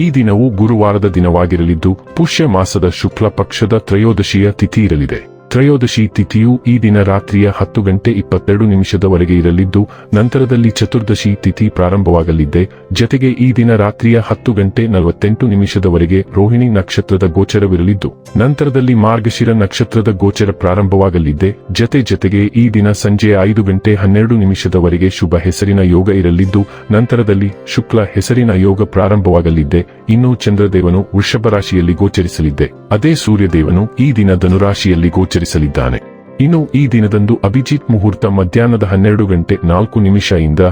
ಈ ದಿನವು ಗುರುವಾರದ ದಿನವಾಗಿರಲಿದ್ದು ಪುಷ್ಯ ಮಾಸದ ಶುಕ್ಲ ಪಕ್ಷದ ತ್ರಯೋದಶಿಯ ತಿಥಿ ಇರಲಿದೆ. ತ್ರಯೋದಶಿ ತಿಥಿಯು ಈ ದಿನ ರಾತ್ರಿಯ ಹತ್ತು ಗಂಟೆ ಇಪ್ಪತ್ತೆರಡು ನಿಮಿಷದವರೆಗೆ ಇರಲಿದ್ದು, ನಂತರದಲ್ಲಿ ಚತುರ್ದಶಿ ತಿಥಿ ಪ್ರಾರಂಭವಾಗಲಿದೆ. ಜತೆಗೆ ಈ ದಿನ ರಾತ್ರಿಯ ಹತ್ತು ಗಂಟೆ ನಲವತ್ತೆಂಟು ನಿಮಿಷದವರೆಗೆ ರೋಹಿಣಿ ನಕ್ಷತ್ರದ ಗೋಚರವಿರಲಿದ್ದು, ನಂತರದಲ್ಲಿ ಮಾರ್ಗಶಿರ ನಕ್ಷತ್ರದ ಗೋಚರ ಪ್ರಾರಂಭವಾಗಲಿದ್ದೆ ಜತೆ ಜತೆಗೆ ಈ ದಿನ ಸಂಜೆ ಐದು ಗಂಟೆ ಹನ್ನೆರಡು ನಿಮಿಷದವರೆಗೆ ಶುಭ ಹೆಸರಿನ ಯೋಗ ಇರಲಿದ್ದು, ನಂತರದಲ್ಲಿ ಶುಕ್ಲ ಹೆಸರಿನ ಯೋಗ ಪ್ರಾರಂಭವಾಗಲಿದ್ದೆ ಇನ್ನು ಚಂದ್ರದೇವನು ವೃಷಭ ರಾಶಿಯಲ್ಲಿ ಗೋಚರಿಸಲಿದ್ದೆ ಅದೇ ಸೂರ್ಯದೇವನು ಈ ದಿನ ಧನುರಾಶಿಯಲ್ಲಿ ಗೋಚರಿಸಲಿದ್ದಾನೆ ಇನ್ನು ಈ ದಿನದಂದು ಅಭಿಜಿತ್ ಮುಹೂರ್ತ ಮಧ್ಯಾಹ್ನದ ಹನ್ನೆರಡು ಗಂಟೆ ನಾಲ್ಕು ನಿಮಿಷ ಇಂದ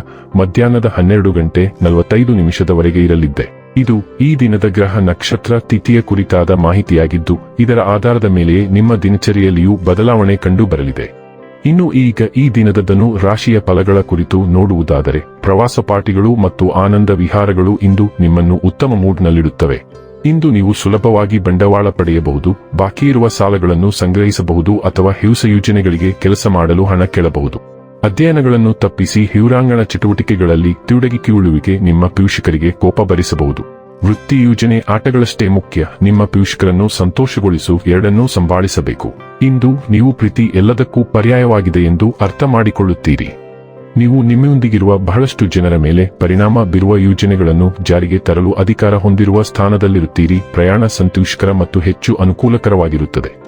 ಮಧ್ಯಾಹ್ನದ ಹನ್ನೆರಡು ಗಂಟೆ ನಲವತ್ತೈದು ನಿಮಿಷದವರೆಗೆ ಇರಲಿದ್ದೆ. ಇದು ಈ ದಿನದ ಗ್ರಹ ನಕ್ಷತ್ರ ತಿಥಿಯ ಕುರಿತಾದ ಮಾಹಿತಿಯಾಗಿದ್ದು, ಇದರ ಆಧಾರದ ಮೇಲೆಯೇ ನಿಮ್ಮ ದಿನಚರಿಯಲ್ಲಿಯೂ ಬದಲಾವಣೆ ಕಂಡು ಬರಲಿದೆ ಇನ್ನು ಈಗ ಈ ದಿನದ ಧನು ರಾಶಿಯ ಫಲಗಳ ಕುರಿತು ನೋಡುವುದಾದರೆ, ಪ್ರವಾಸ ಪಾರ್ಟಿಗಳು ಮತ್ತು ಆನಂದ ವಿಹಾರಗಳು ಇಂದು ನಿಮ್ಮನ್ನು ಉತ್ತಮ ಮೂಡ್ನಲ್ಲಿಡುತ್ತವೆ ಇಂದು ನೀವು ಸುಲಭವಾಗಿ ಬಂಡವಾಳ ಪಡೆಯಬಹುದು, ಬಾಕಿ ಇರುವ ಸಾಲಗಳನ್ನು ಸಂಗ್ರಹಿಸಬಹುದು ಅಥವಾ ಹಿವಸ ಯೋಜನೆಗಳಿಗೆ ಕೆಲಸ ಮಾಡಲು ಹಣ ಕೇಳಬಹುದು. ಅಧ್ಯಯನಗಳನ್ನು ತಪ್ಪಿಸಿ ಹಿವರಾಂಗಣ ಚಟುವಟಿಕೆಗಳಲ್ಲಿ ತಿರುಡಗಿಕಿಯುಳುವಿಕೆ ನಿಮ್ಮ ಪೀಷಕರಿಗೆ ಕೋಪ ಭರಿಸಬಹುದು. ವೃತ್ತಿ ಯೋಜನೆ ಆಟಗಳಷ್ಟೇ ಮುಖ್ಯ, ನಿಮ್ಮ ಪೀಷಕರನ್ನು ಸಂತೋಷಗೊಳಿಸು, ಎರಡನ್ನೂ ಸಂಭಾಳಿಸಬೇಕು. ಇಂದು ನೀವು ಪ್ರೀತಿ ಎಲ್ಲದಕ್ಕೂ ಪರ್ಯಾಯವಾಗಿದೆ ಎಂದು ಅರ್ಥ ಮಾಡಿಕೊಳ್ಳುತ್ತೀರಿ. ನೀವು ನಿಮ್ಮೊಂದಿಗಿರುವ ಬಹಳಷ್ಟು ಜನರ ಮೇಲೆ ಪರಿಣಾಮ ಬೀರುವ ಯೋಜನೆಗಳನ್ನು ಜಾರಿಗೆ ತರಲು ಅಧಿಕಾರ ಹೊಂದಿರುವ ಸ್ಥಾನದಲ್ಲಿರುತ್ತೀರಿ. ಪ್ರಯಾಣ ಸಂತೋಷಕರ ಮತ್ತು ಹೆಚ್ಚು ಅನುಕೂಲಕರವಾಗಿರುತ್ತದೆ.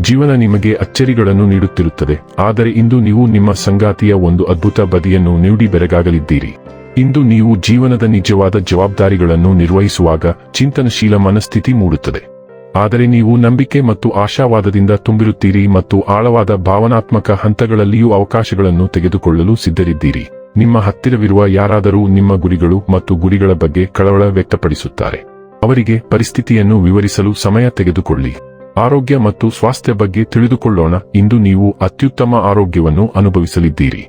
ಜೀವನ ನಿಮಗೆ ಅಚ್ಚರಿಗಳನ್ನು ನೀಡುತ್ತಿರುತ್ತದೆ. ಆದರೆ ಇಂದು ನೀವು ನಿಮ್ಮ ಸಂಗಾತಿಯ ಒಂದು ಅದ್ಭುತ ಬದಿಯನ್ನು ನೀಡಿ ಬೆರಗಾಗಲಿದ್ದೀರಿ. ಇಂದು ನೀವು ಜೀವನದ ನಿಜವಾದ ಜವಾಬ್ದಾರಿಗಳನ್ನು ನಿರ್ವಹಿಸುವಾಗ ಚಿಂತನಶೀಲ ಮನಸ್ಥಿತಿ ಮೂಡುತ್ತದೆ. ಆದರೆ ನೀವು ನಂಬಿಕೆ ಮತ್ತು ಆಶಾವಾದದಿಂದ ತುಂಬಿರುತ್ತೀರಿ ಮತ್ತು ಆಳವಾದ ಭಾವನಾತ್ಮಕ ಹಂತಗಳಲ್ಲಿಯೂ ಅವಕಾಶಗಳನ್ನು ತೆಗೆದುಕೊಳ್ಳಲು ಸಿದ್ಧರಿದ್ದೀರಿ. ನಿಮ್ಮ ಹತ್ತಿರವಿರುವ ಯಾರಾದರೂ ನಿಮ್ಮ ಗುರಿಗಳು ಮತ್ತು ಗುರಿಗಳ ಬಗ್ಗೆ ಕಳವಳ ವ್ಯಕ್ತಪಡಿಸುತ್ತಾರೆ. ಅವರಿಗೆ ಪರಿಸ್ಥಿತಿಯನ್ನು ವಿವರಿಸಲು ಸಮಯ ತೆಗೆದುಕೊಳ್ಳಿ. ಆರೋಗ್ಯ ಮತ್ತು ಸ್ವಾಸ್ಥ್ಯ ಬಗ್ಗೆ ತಿಳಿದುಕೊಳ್ಳೋಣ. ಇಂದು ನೀವು ಅತ್ಯುತ್ತಮ ಆರೋಗ್ಯವನ್ನು ಅನುಭವಿಸಲಿದ್ದೀರಿ.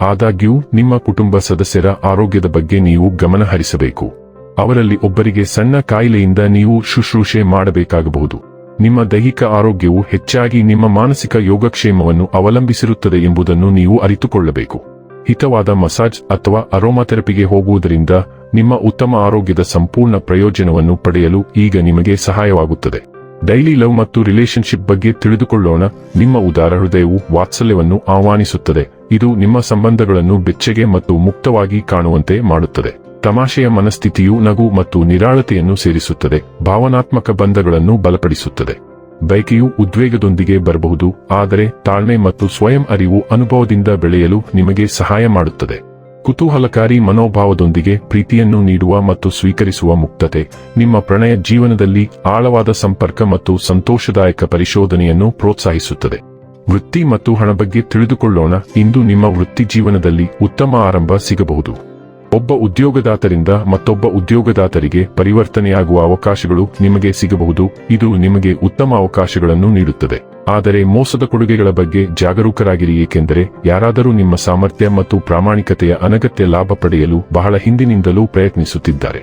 ಆದಾಗ್ಯೂ, ನಿಮ್ಮ ಕುಟುಂಬ ಸದಸ್ಯರ ಆರೋಗ್ಯದ ಬಗ್ಗೆ ನೀವು ಗಮನ ಹರಿಸಬೇಕು ಅವರಲ್ಲಿ ಒಬ್ಬರಿಗೆ ಸಣ್ಣ ಕಾಯಿಲೆಯಿಂದ ನೀವು ಶುಶ್ರೂಷೆ ಮಾಡಬೇಕಾಗಬಹುದು. ನಿಮ್ಮ ದೈಹಿಕ ಆರೋಗ್ಯವು ಹೆಚ್ಚಾಗಿ ನಿಮ್ಮ ಮಾನಸಿಕ ಯೋಗಕ್ಷೇಮವನ್ನು ಅವಲಂಬಿಸಿರುತ್ತದೆ ಎಂಬುದನ್ನು ನೀವು ಅರಿತುಕೊಳ್ಳಬೇಕು. ಹಿತವಾದ ಮಸಾಜ್ ಅಥವಾ ಅರೋಮಾಥೆರಪಿಗೆ ಹೋಗುವುದರಿಂದ ನಿಮ್ಮ ಉತ್ತಮ ಆರೋಗ್ಯದ ಸಂಪೂರ್ಣ ಪ್ರಯೋಜನವನ್ನು ಪಡೆಯಲು ಈಗ ನಿಮಗೆ ಸಹಾಯವಾಗುತ್ತದೆ. ಡೈಲಿ ಲವ್ ಮತ್ತು ರಿಲೇಶನ್ಶಿಪ್ ಬಗ್ಗೆ ತಿಳಿದುಕೊಳ್ಳೋಣ. ನಿಮ್ಮ ಉದಾರ ಹೃದಯವು ವಾತ್ಸಲ್ಯವನ್ನು ಆಹ್ವಾನಿಸುತ್ತದೆ. ಇದು ನಿಮ್ಮ ಸಂಬಂಧಗಳನ್ನು ಬೆಚ್ಚಗೆ ಮತ್ತು ಮುಕ್ತವಾಗಿ ಕಾಣುವಂತೆ ಮಾಡುತ್ತದೆ. ತಮಾಷೆಯ ಮನಸ್ಥಿತಿಯು ನಗು ಮತ್ತು ನಿರಾಳತೆಯನ್ನು ಸೇರಿಸುತ್ತದೆ, ಭಾವನಾತ್ಮಕ ಬಂಧಗಳನ್ನು ಬಲಪಡಿಸುತ್ತದೆ. ಬೈಕಿಯು ಉದ್ವೇಗದೊಂದಿಗೆ ಬರಬಹುದು, ಆದರೆ ತಾಳ್ಮೆ ಮತ್ತು ಸ್ವಯಂ ಅರಿವು ಅನುಭವದಿಂದ ಬೆಳೆಯಲು ನಿಮಗೆ ಸಹಾಯ ಮಾಡುತ್ತದೆ. ಕುತೂಹಲಕಾರಿ ಮನೋಭಾವದೊಂದಿಗೆ ಪ್ರೀತಿಯನ್ನು ನೀಡುವ ಮತ್ತು ಸ್ವೀಕರಿಸುವ ಮುಕ್ತತೆ, ನಿಮ್ಮ ಪ್ರಣಯ ಜೀವನದಲ್ಲಿ ಆಳವಾದ ಸಂಪರ್ಕ ಮತ್ತು ಸಂತೋಷದಾಯಕ ಪರಿಶೋಧನೆಯನ್ನು ಪ್ರೋತ್ಸಾಹಿಸುತ್ತದೆ. ವೃತ್ತಿ ಮತ್ತು ಹಣ ಬಗ್ಗೆ ತಿಳಿದುಕೊಳ್ಳೋಣ, ಇಂದು ನಿಮ್ಮ ವೃತ್ತಿ ಜೀವನದಲ್ಲಿ ಉತ್ತಮ ಆರಂಭ ಸಿಗಬಹುದು. ಒಬ್ಬ ಉದ್ಯೋಗದಾತರಿಂದ ಮತ್ತೊಬ್ಬ ಉದ್ಯೋಗದಾತರಿಗೆ ಪರಿವರ್ತನೆಯಾಗುವ ಅವಕಾಶಗಳು ನಿಮಗೆ ಸಿಗಬಹುದು. ಇದು ನಿಮಗೆ ಉತ್ತಮ ಅವಕಾಶಗಳನ್ನು ನೀಡುತ್ತದೆ. ಆದರೆ ಮೋಸದ ಕೊಡುಗೆಗಳ ಬಗ್ಗೆ ಜಾಗರೂಕರಾಗಿರಿ, ಏಕೆಂದರೆ ಯಾರಾದರೂ ನಿಮ್ಮ ಸಾಮರ್ಥ್ಯ ಮತ್ತು ಪ್ರಾಮಾಣಿಕತೆಯ ಅನಗತ್ಯ ಲಾಭ ಪಡೆಯಲು ಬಹಳ ಹಿಂದಿನಿಂದಲೂ ಪ್ರಯತ್ನಿಸುತ್ತಿದ್ದಾರೆ.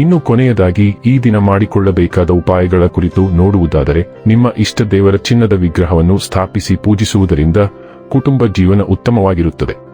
ಇನ್ನು ಕೊನೆಯದಾಗಿ, ಈ ದಿನ ಮಾಡಿಕೊಳ್ಳಬೇಕಾದ ಉಪಾಯಗಳ ಕುರಿತು ನೋಡುವುದಾದರೆ, ನಿಮ್ಮ ಇಷ್ಟ ದೇವರ ಚಿನ್ನದ ವಿಗ್ರಹವನ್ನು ಸ್ಥಾಪಿಸಿ ಪೂಜಿಸುವುದರಿಂದ ಕುಟುಂಬ ಜೀವನ ಉತ್ತಮವಾಗಿರುತ್ತದೆ.